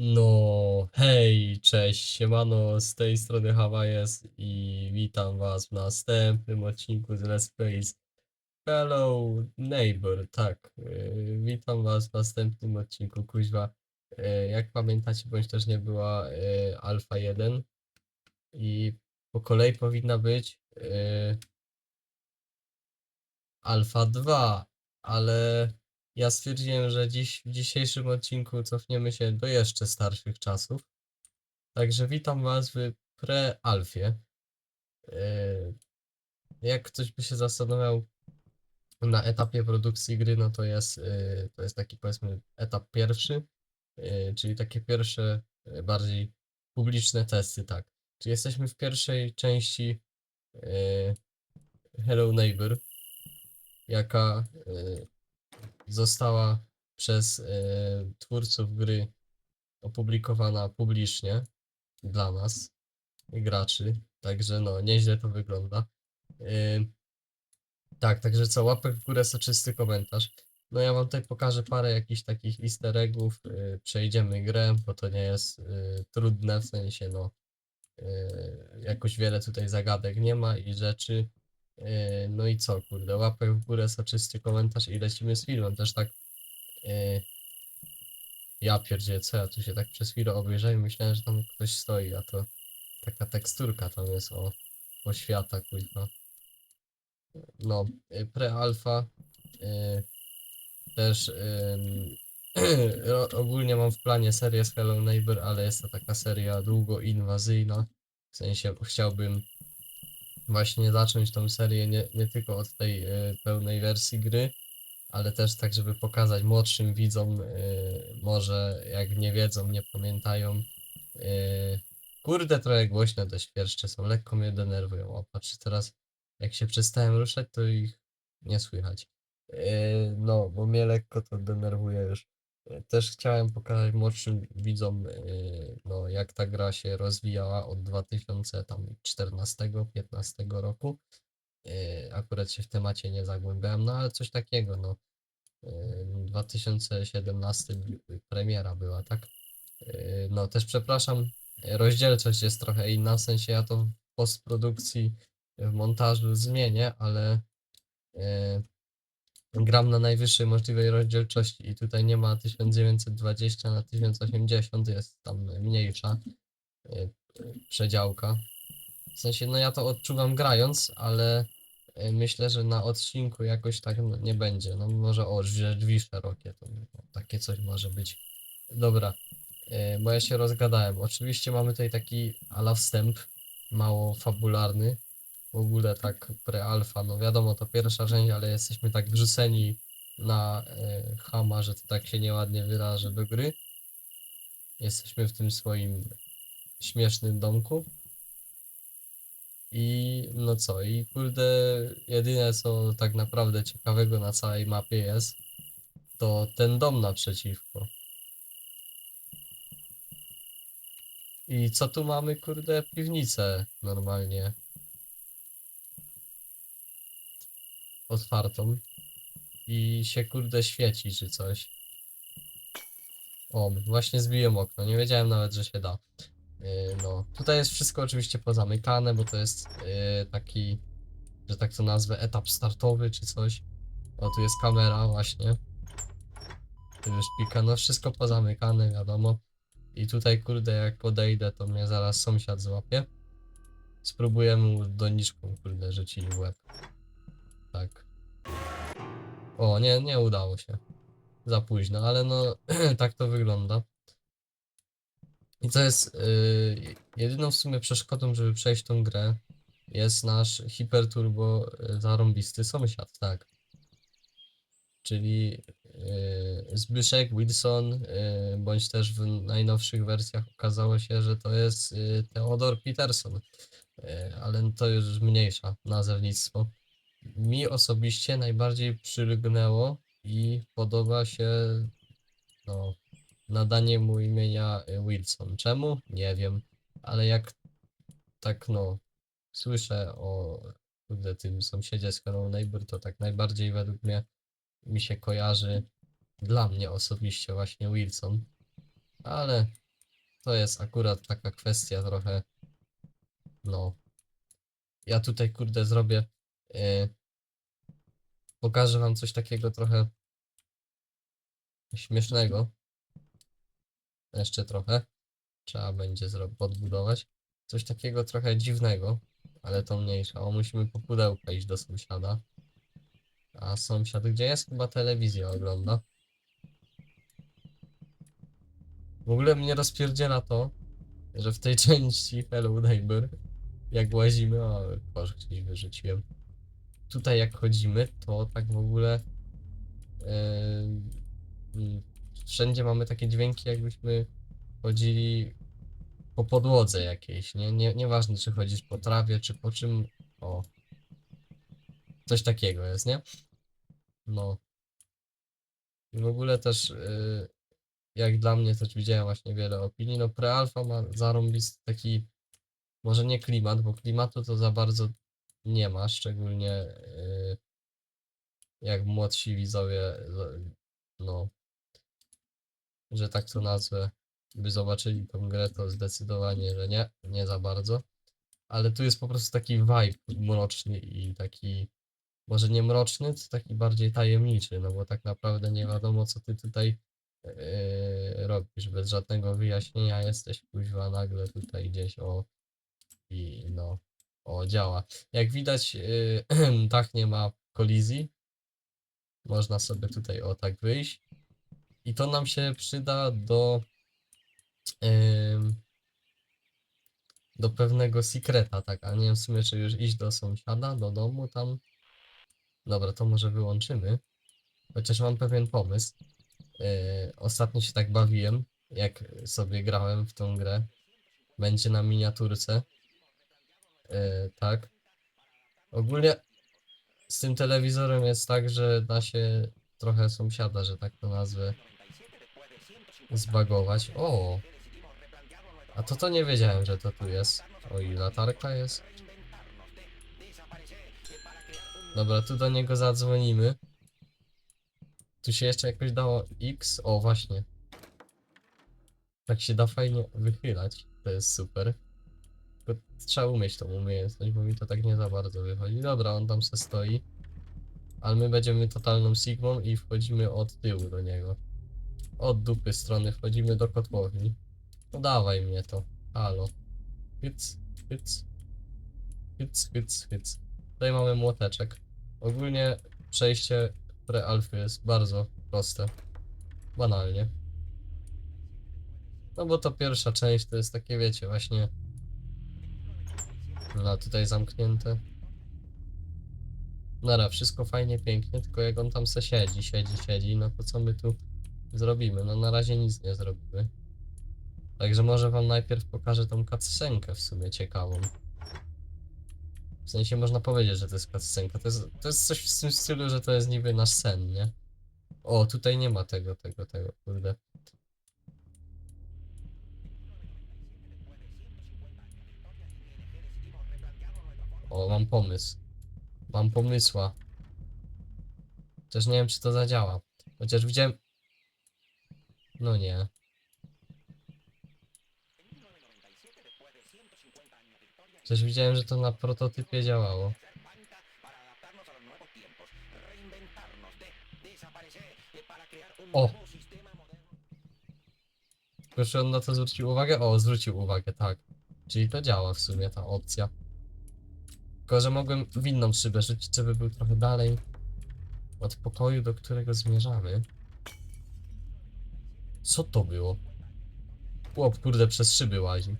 No, hej, cześć, siemano, z tej strony Hawajes i witam was w następnym odcinku z Let's Plays Hello Neighbor, tak, yy, witam was w następnym odcinku, kuźwa, yy, jak pamiętacie, bądź też nie była yy, Alfa 1 i po kolei powinna być yy, Alfa 2, ale ja stwierdziłem, że dziś w dzisiejszym odcinku cofniemy się do jeszcze starszych czasów. Także witam Was w pre-alfie. Yy, Jak ktoś by się zastanawiał na etapie produkcji gry, no to jest, yy, to jest taki powiedzmy etap pierwszy, yy, czyli takie pierwsze bardziej publiczne testy, tak. Czyli jesteśmy w pierwszej części Hello Neighbor, jaka została przez yy, twórców gry opublikowana publicznie dla nas, graczy. Także no, nieźle to wygląda. Yy, tak, także co, łapek w górę, soczysty komentarz. No ja wam tutaj pokażę parę jakichś takich easter eggów, yy, przejdziemy grę, bo to nie jest yy, trudne, w sensie no, yy, jakoś wiele tutaj zagadek nie ma i rzeczy. Yy, no i co, kurde, łapek w górę, soczysty komentarz i lecimy z filmem, też tak yy, ja pierdzielę, co ja tu się tak przez chwilę obejrzałem, myślałem, że tam ktoś stoi, a to taka teksturka tam jest o, o świata, kuźwa. No, y, pre-alpha, y, też ogólnie mam w planie serię z Hello Neighbor, ale jest to taka seria długo inwazyjna, w sensie chciałbym właśnie zacząć tą serię nie, nie tylko od tej y, pełnej wersji gry, ale też tak, żeby pokazać młodszym widzom, y, może jak nie wiedzą, nie pamiętają. y, Kurde, trochę głośno te świerszcze są, lekko mnie denerwują. O, patrzcie teraz, jak się przestałem ruszać, to ich nie słychać. No, bo mnie lekko to denerwuje już. Też chciałem pokazać młodszym widzom, yy, no, jak ta gra się rozwijała od 2014-15 roku. Yy, Akurat się w temacie nie zagłębiałem, no ale coś takiego, no. Yy, 2017 bi- premiera była, tak? No, też przepraszam, rozdzielczość jest trochę inna, w sensie ja to w postprodukcji, w montażu zmienię, ale gram na najwyższej możliwej rozdzielczości i tutaj nie ma 1920 na 1080, jest tam mniejsza yy, przedziałka. W sensie, no ja to odczuwam grając, ale yy, myślę, że na odcinku jakoś tak no, nie będzie. No może o, drzwi, szerokie, to takie coś może być. Dobra, yy, bo ja się rozgadałem. Oczywiście mamy tutaj taki ala wstęp, mało fabularny. W ogóle tak pre-alfa, no wiadomo, to pierwsza część, ale jesteśmy tak wrzuceni na yy, chama, że to tak się nieładnie wyrażę do gry. Jesteśmy w tym swoim śmiesznym domku. I no co, i kurde, jedyne co tak naprawdę ciekawego na całej mapie jest, to ten dom naprzeciwko. I co tu mamy, kurde, piwnicę normalnie otwartą i się kurde świeci czy coś. O, właśnie zbiłem okno, nie wiedziałem nawet, że się da. Yy, no, tutaj jest wszystko oczywiście pozamykane, bo to jest yy, taki, że tak to nazwę, etap startowy czy coś. O, tu jest kamera właśnie. Tu już pika, no wszystko pozamykane, wiadomo. I tutaj, kurde, jak podejdę, to mnie zaraz sąsiad złapie. Spróbuję mu doniczką, kurde, rzucić w łeb. Tak. O, nie, nie udało się. Za późno, ale no, tak to wygląda. I co jest yy, jedyną w sumie przeszkodą, żeby przejść tą grę, jest nasz hiperturbo yy, zarąbisty sąsiad, tak. Czyli yy, Zbyszek Wilson, yy, bądź też w najnowszych wersjach okazało się, że to jest yy, Theodor Peterson, yy, ale to już mniejsza nazewnictwo. Mi osobiście najbardziej przylgnęło i podoba się no, nadanie mu imienia y, Wilson. Czemu? Nie wiem, ale jak tak no słyszę o kurde, tym sąsiedzie z Hello Neighbor, to tak najbardziej według mnie mi się kojarzy dla mnie osobiście właśnie Wilson. Ale to jest akurat taka kwestia trochę, no. Ja tutaj, kurde, zrobię, yy, pokażę wam coś takiego trochę śmiesznego. Jeszcze trochę. Trzeba będzie podbudować. Coś takiego trochę dziwnego, ale to mniejsza. O, musimy po pudełka iść do sąsiada. A sąsiad, gdzie jest? Chyba telewizję ogląda. W ogóle mnie rozpierdziela to, że w tej części Hello Neighbor, jak łazimy, o, kosz gdzieś wyrzuciłem. Tutaj jak chodzimy, to tak w ogóle yy, wszędzie mamy takie dźwięki, jakbyśmy chodzili po podłodze jakiejś, nie? nie? Nieważne, czy chodzisz po trawie, czy po czym, o. Coś takiego jest, nie? No. I w ogóle też, yy, jak dla mnie też widziałem właśnie wiele opinii, no Prealfa ma zarąbisty taki, może nie klimat, bo klimatu to za bardzo nie ma, szczególnie yy, jak młodsi widzowie, no, że tak to nazwę, by zobaczyli tą grę, to zdecydowanie, że nie, nie za bardzo. Ale tu jest po prostu taki vibe mroczny i taki, może nie mroczny, to taki bardziej tajemniczy, no bo tak naprawdę nie wiadomo, co ty tutaj yy, robisz. Bez żadnego wyjaśnienia jesteś kuźwa nagle tutaj gdzieś o i no, o działa. Jak widać, tak nie ma kolizji. Można sobie tutaj o tak wyjść. I to nam się przyda do do pewnego sekreta, tak, a nie wiem w sumie czy już iść do sąsiada, do domu tam. Dobra, to może wyłączymy. Chociaż mam pewien pomysł. Yy, ostatnio się tak bawiłem, jak sobie grałem w tą grę. Będzie na miniaturce. Yy, tak. Ogólnie z tym telewizorem jest tak, że da się trochę sąsiada, że tak to nazwę, zbagować. O! A to to nie wiedziałem, że to tu jest. O i latarka jest. Dobra, tu do niego zadzwonimy. Tu się jeszcze jakoś dało X. O, właśnie. Tak się da fajnie wychylać. To jest super. Trzeba umieć tą umiejętność, bo mi to tak nie za bardzo wychodzi. Dobra, on tam se stoi. Ale my będziemy totalną sigmą i wchodzimy od tyłu do niego. Od dupy strony wchodzimy do kotłowni. No dawaj mnie to. Halo. Hyc, hyc. Hyc, hyc, hyc. Tutaj mamy młoteczek. Ogólnie przejście pre-alfy jest bardzo proste. Banalnie. No bo to pierwsza część to jest takie, wiecie, właśnie... No tutaj zamknięte. Nara, wszystko fajnie, pięknie, tylko jak on tam se siedzi, siedzi, siedzi, no to co my tu zrobimy? No na razie nic nie zrobimy. Także może wam najpierw pokażę tą cutscenkę w sumie ciekawą. W sensie można powiedzieć, że to jest cutscenka. To jest, to jest coś w tym stylu, że to jest niby nasz sen, nie? O, tutaj nie ma tego, tego, tego, kurde. O, mam pomysł. Mam pomysła. Chociaż nie wiem, czy to zadziała. Chociaż widziałem... No nie. Chociaż widziałem, że to na prototypie działało. O! Proszę on na to zwrócił uwagę? O, zwrócił uwagę, tak. Czyli to działa w sumie ta opcja. Tylko, że mogłem w inną szybę rzucić, żeby był trochę dalej od pokoju, do którego zmierzamy. Co to było? Chłop, kurde, przez szyby łazi.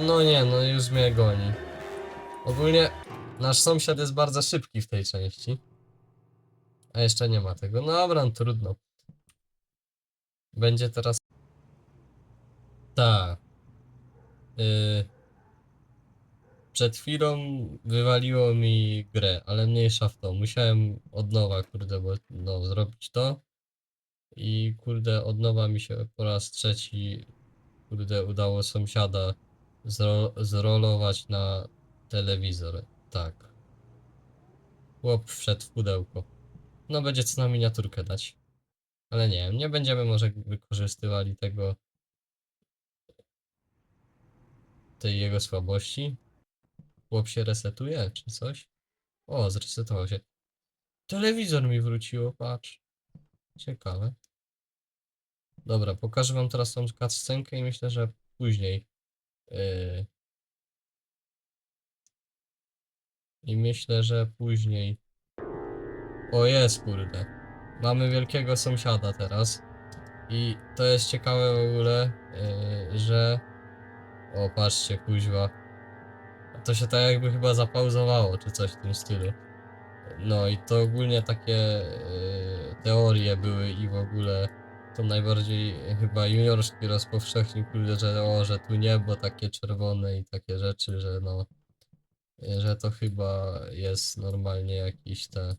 No nie, no już mnie goni. Ogólnie nasz sąsiad jest bardzo szybki w tej części. A jeszcze nie ma tego. No dobra, no trudno. Będzie teraz... Tak. Yy... Przed chwilą wywaliło mi grę, ale mniejsza w to. Musiałem od nowa, kurde, bo no, zrobić to. I kurde, od nowa mi się po raz trzeci, kurde, udało sąsiada zro zrolować na telewizor. Tak. Chłop wszedł w pudełko. No będzie co na miniaturkę dać. Ale nie nie będziemy może wykorzystywali tego tej jego słabości. Chłop się resetuje, czy coś? O, zresetował się. Telewizor mi wróciło, patrz. Ciekawe. Dobra, pokażę wam teraz tą cutscenkę i myślę, że później. Yy... I myślę, że później. O jest, kurde. Mamy wielkiego sąsiada teraz. I to jest ciekawe w ogóle, yy, że. O, patrzcie, kuźwa. To się tak jakby chyba zapauzowało, czy coś w tym stylu. No i to ogólnie takie yy, teorie były i w ogóle to najbardziej chyba juniorski rozpowszechnił, że o, że tu niebo takie czerwone i takie rzeczy, że no, że to chyba jest normalnie jakiś te...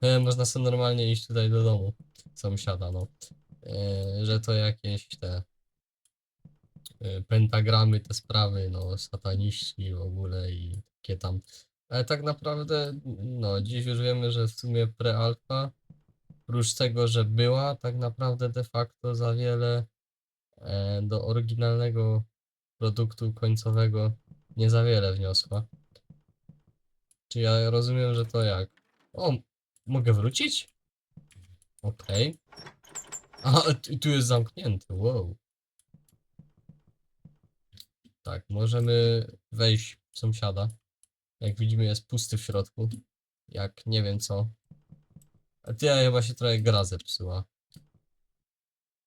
E, można sobie normalnie iść tutaj do domu sąsiada, no. E, że to jakieś te pentagramy, te sprawy, no, sataniści w ogóle i takie tam. Ale tak naprawdę, no, dziś już wiemy, że w sumie prealfa, oprócz tego, że była, tak naprawdę de facto za wiele e, do oryginalnego produktu końcowego nie za wiele wniosła. Czy ja rozumiem, że to jak? O, mogę wrócić? Okej. A, tu- tu jest zamknięty, wow. Tak, możemy wejść sąsiada. Jak widzimy jest pusty w środku. Jak nie wiem co. A ty ja chyba się trochę gra zepsuła.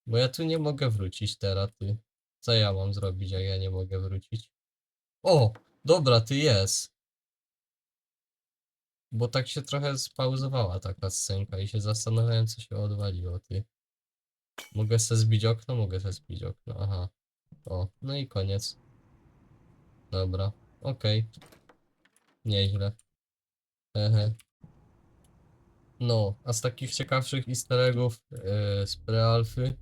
Bo ja tu nie mogę wrócić teraz, ty. Co ja mam zrobić, jak ja nie mogę wrócić? O! Dobra, ty jest. Bo tak się trochę spauzowała taka scenka i się zastanawiałem, co się odwaliło, ty. Mogę se zbić okno? Mogę se zbić okno, aha. O, no i koniec. Dobra, okej. Nieźle. Hehe. No, a z takich ciekawszych easter eggów yy, z prealfy,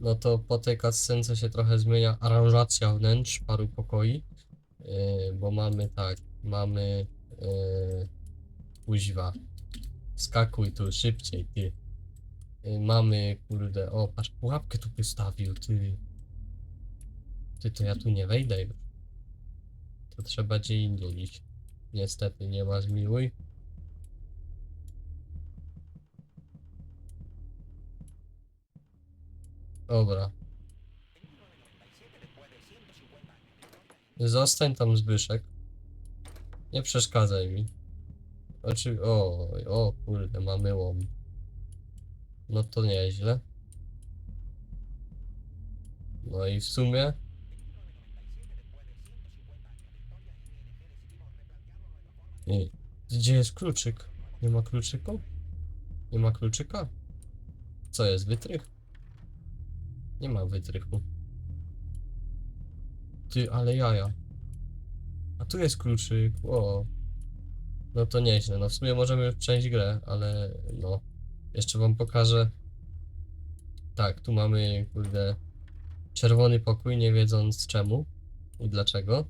no to po tej cutscence się trochę zmienia aranżacja wnętrz paru pokoi, yy, bo mamy tak, mamy yy. Skakuj tu szybciej, ty. Yy, mamy, kurde, o, patrz, pułapkę tu wystawił, ty. Ty, to ja tu nie wejdę już. To trzeba gdzie indziej. Niestety nie ma zmiłuj. Dobra. Zostań tam Zbyszek. Nie przeszkadzaj mi. Oczy... O, o kurde, mamy łom. No to nieźle. No i w sumie... Gdzie jest kluczyk? Nie ma kluczyku? Nie ma kluczyka? Co jest, wytrych? Nie ma wytrychu. Ty, ale jaja. A tu jest kluczyk, o. No to nieźle, no w sumie możemy już przejść grę, ale no. Jeszcze wam pokażę. Tak, tu mamy, kurde, czerwony pokój, nie wiedząc czemu i dlaczego.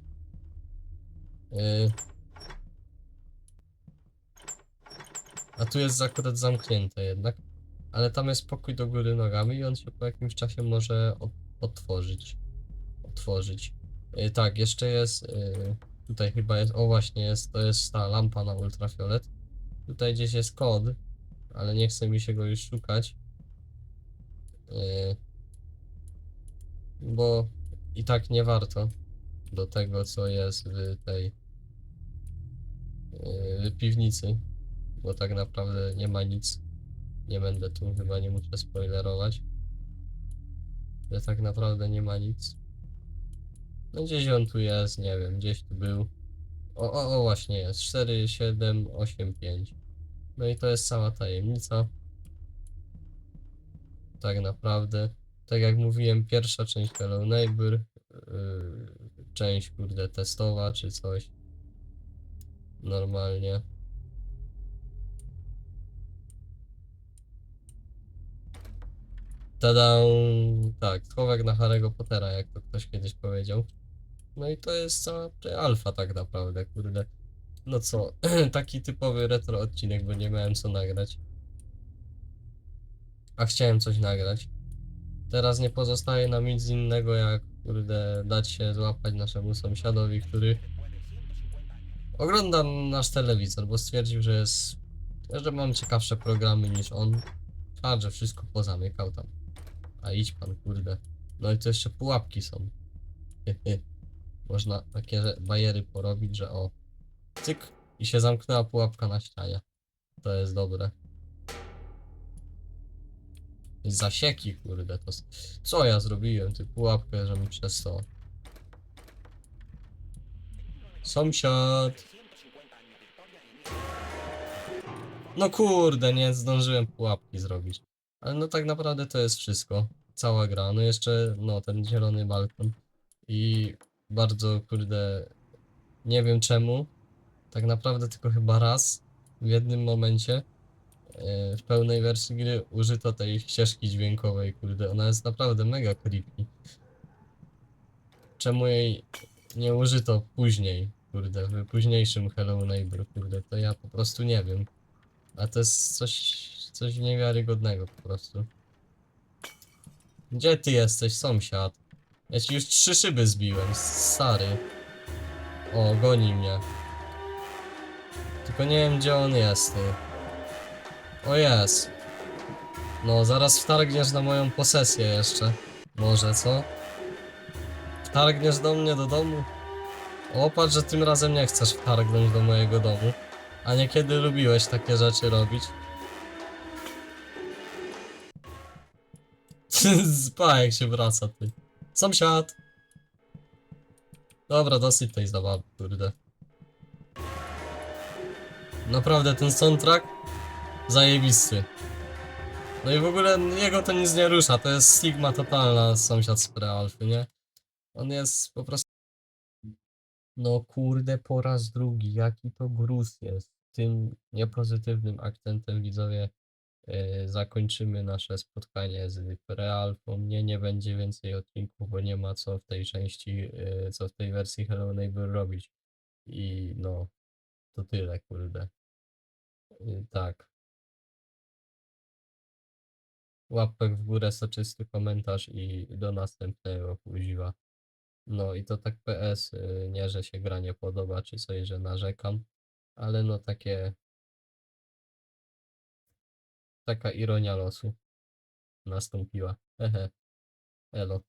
Yy. A tu jest akurat zamknięte jednak. Ale tam jest pokój do góry nogami i on się po jakimś czasie może otworzyć. Otworzyć. Yy, tak, jeszcze jest. Yy, tutaj chyba jest. O, właśnie jest. To jest ta lampa na ultrafiolet. Tutaj gdzieś jest kod, ale nie chce mi się go już szukać. Yy, bo i tak nie warto do tego, co jest w tej yy, piwnicy, bo tak naprawdę nie ma nic. Nie będę tu, chyba nie muszę spoilerować. Że tak naprawdę nie ma nic. No gdzieś on tu jest, nie wiem, gdzieś tu był. O, o, o właśnie jest. 4, 7, 8, 5. No i to jest cała tajemnica. Tak naprawdę. Tak jak mówiłem, pierwsza część Hello Neighbor. Yy, część kurde testowa czy coś. Normalnie. Tada! Tak, schowek na Harry'ego Pottera, jak to ktoś kiedyś powiedział. No i to jest cała alfa tak naprawdę, kurde. No co, taki typowy retro odcinek, bo nie miałem co nagrać. A chciałem coś nagrać. Teraz nie pozostaje nam nic innego jak, kurde, dać się złapać naszemu sąsiadowi, który ogląda nasz telewizor, bo stwierdził, że jest, że mam ciekawsze programy niż on. A, że wszystko pozamykał tam. A idź pan, kurde. No i to jeszcze pułapki są. Można takie bajery porobić, że o, cyk i się zamknęła pułapka na ścianie. To jest dobre. Zasieki, kurde, to... Co ja zrobiłem? Ty pułapkę, że mi przez to... Sąsiad! No kurde, nie zdążyłem pułapki zrobić. Ale no tak naprawdę to jest wszystko. Cała gra. No jeszcze, no, ten zielony balkon. I bardzo, kurde, nie wiem czemu. Tak naprawdę tylko chyba raz w jednym momencie e, w pełnej wersji gry użyto tej ścieżki dźwiękowej, kurde, ona jest naprawdę mega creepy. Czemu jej nie użyto później, kurde, w późniejszym Hello Neighbor, kurde, to ja po prostu nie wiem. A to jest coś, coś niewiarygodnego po prostu. Gdzie ty jesteś, sąsiad? Ja ci już trzy szyby zbiłem, stary. O, goni mnie. Tylko nie wiem gdzie on jest, ty. O jest. No, zaraz wtargniesz na moją posesję jeszcze. Może, co? Wtargniesz do mnie do domu? O, patrz, że tym razem nie chcesz wtargnąć do mojego domu. A niekiedy lubiłeś takie rzeczy robić. Zpa jak się wraca, ty. Sąsiad! Dobra, dosyć tej zabawy, kurde. Naprawdę ten soundtrack zajebisty. No i w ogóle jego to nic nie rusza, to jest stigma totalna sąsiad z prealfy, nie? On jest po prostu... No kurde, po raz drugi, jaki to gruz jest. Tym niepozytywnym akcentem widzowie zakończymy nasze spotkanie z prealfą. Nie, nie będzie więcej odcinków, bo nie ma co w tej części, yy, co w tej wersji Hello Neighbor robić. I no, to tyle, kurde. Yy, tak. Łapek w górę, soczysty komentarz i do następnego kuźwa. No i to tak PS, y, nie że się gra nie podoba, czy coś, że narzekam, ale no takie... Taka ironia losu nastąpiła. Elo.